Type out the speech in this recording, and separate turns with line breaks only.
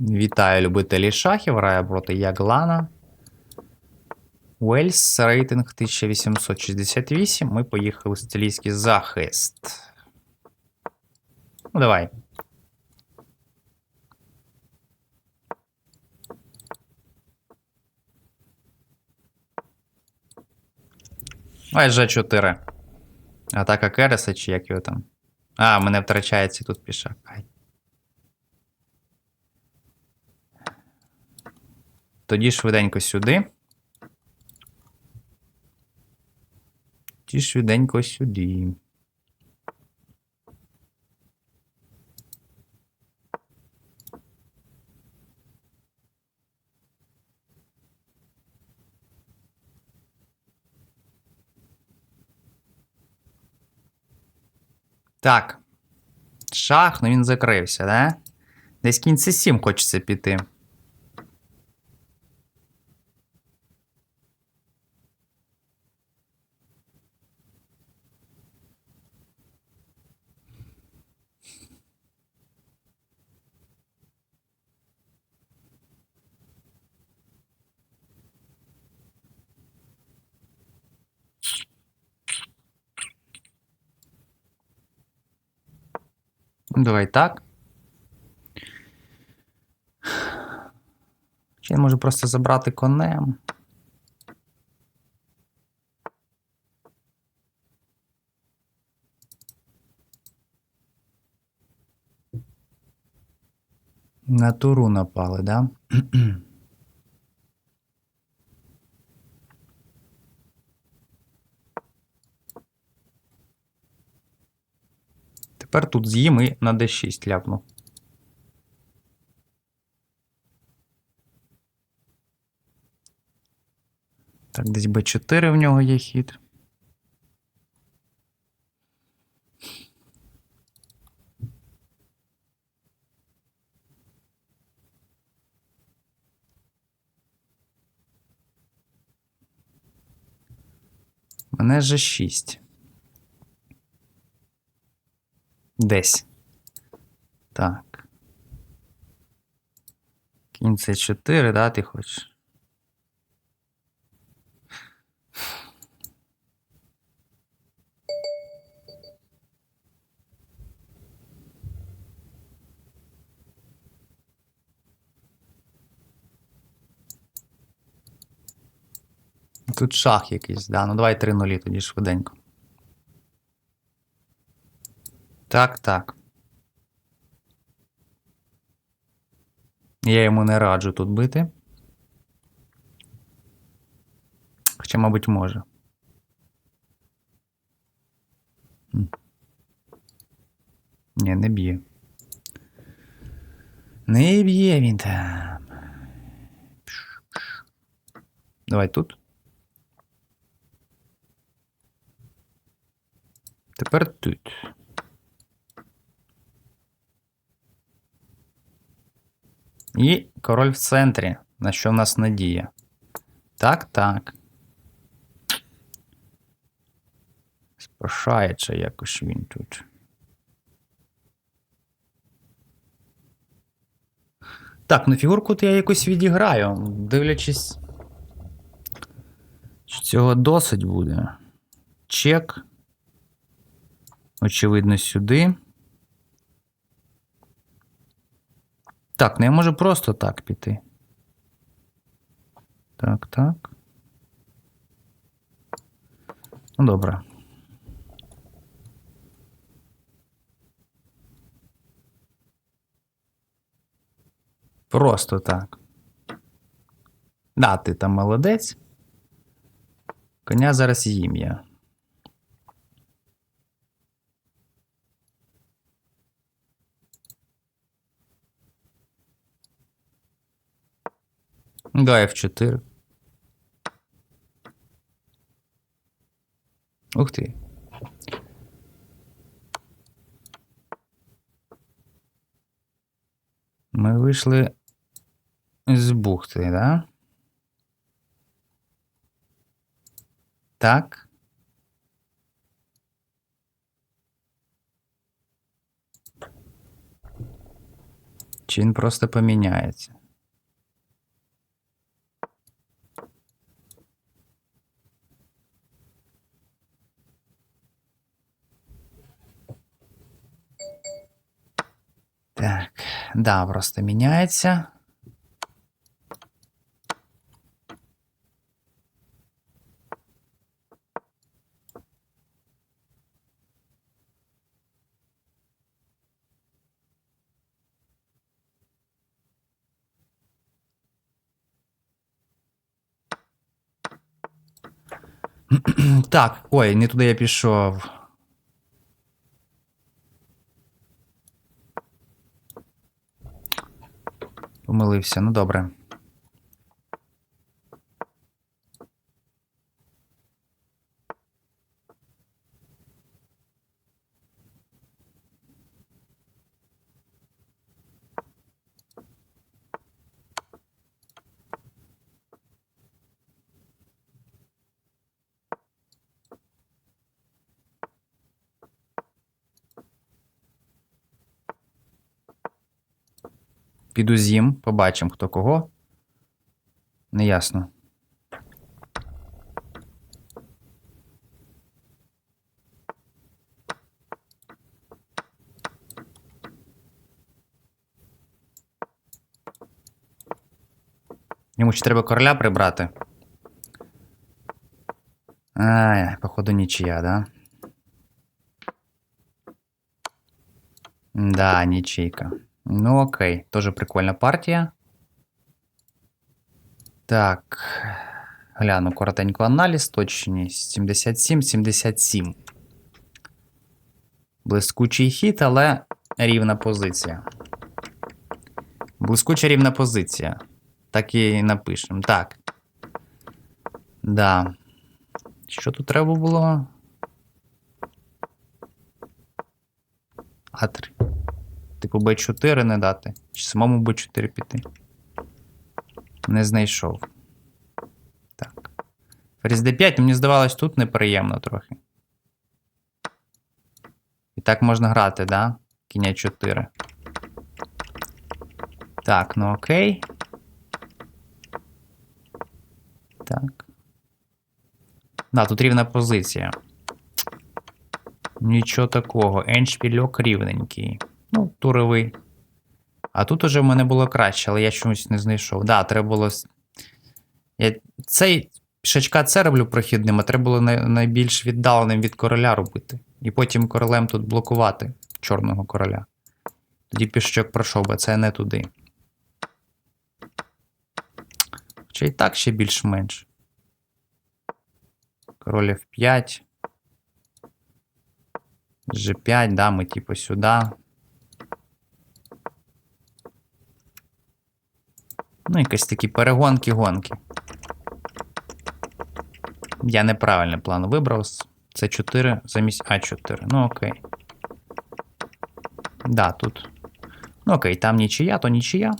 Вітаю любителі шахів. Грає проти Яглана. Уельс, рейтинг 1868. Ми поїхали в стилійський захист. Ну, давай. Ой, Ж4. Атака Кереса, чи як його там? А, мене втрачається тут пішак. Ай. Тоді швиденько сюди. Тоді швиденько сюди. Так. Шах, ну він закрився, да? Десь кінці 7 хочеться піти. Давай так. Чи я можу просто забрати конем? На туру напали, да? Тепер тут з'їм і на D6 ляпну. Так, десь B4 в нього є хід. Мене же 6. Десь. Так. Кінь це 4, да, ти хочеш? Тут шах якийсь, да. Ну давай 3 нулі тоді швиденько. Так, так. Я йому не раджу тут бити. Хоча, мабуть, може. Ні, не б'є. Не б'є він там. Давай тут. Тепер тут. І король в центрі. На що в нас надія? Так, так. Спрошається якось він тут. Так, ну фігурку то я якось відіграю, дивлячись. Чи цього досить буде. Чек. Очевидно, сюди. Так, ну я можу просто так піти. Так, так. Ну, добре. Просто так. Да, ти там молодець. Коня зараз їм я. Да, F4. Ух ти. Ми вийшли з бухти, да? Так. Чи він просто поміняється? Так, да, просто міняється. Так, ой, не туди я пішов. Помилився, ну добре. Піду з'їм, побачимо, хто кого. Неясно. Йому ще треба короля прибрати. Ай, походу нічия, да? Да, нічийка. Ну окей, тоже прикольна партія. Так. Гляну коротенько аналіз, точність 77-77. Блискучий хід, але рівна позиція. Блискуча рівна позиція. Так і напишемо. Так. Да. Що тут треба було? А3. Типу Б4 не дати. Чи самому Б4 піти. Не знайшов. Так. Ферзь D5, мені здавалось, тут неприємно трохи. І так можна грати, да? Кінь 4. Так, ну окей. Так. Да, тут рівна позиція. Нічого такого. Еншпільок рівненький. Ну, туровий. А тут уже в мене було краще, але я чомусь не знайшов. Да, треба було. Я... Цей пішачка це роблю прохідним, а треба було найбільш віддаленим від короля робити. І потім королем тут блокувати чорного короля. Тоді пішачок пройшов, бо це не туди. Хоча і так ще більш-менш. Король F5. G5, да, ми типу сюди. Ну, якісь такі перегонки-гонки. Я неправильний план вибрав. Це 4 замість А4. Ну, окей. Да, тут. Ну, окей, там нічия, то нічия.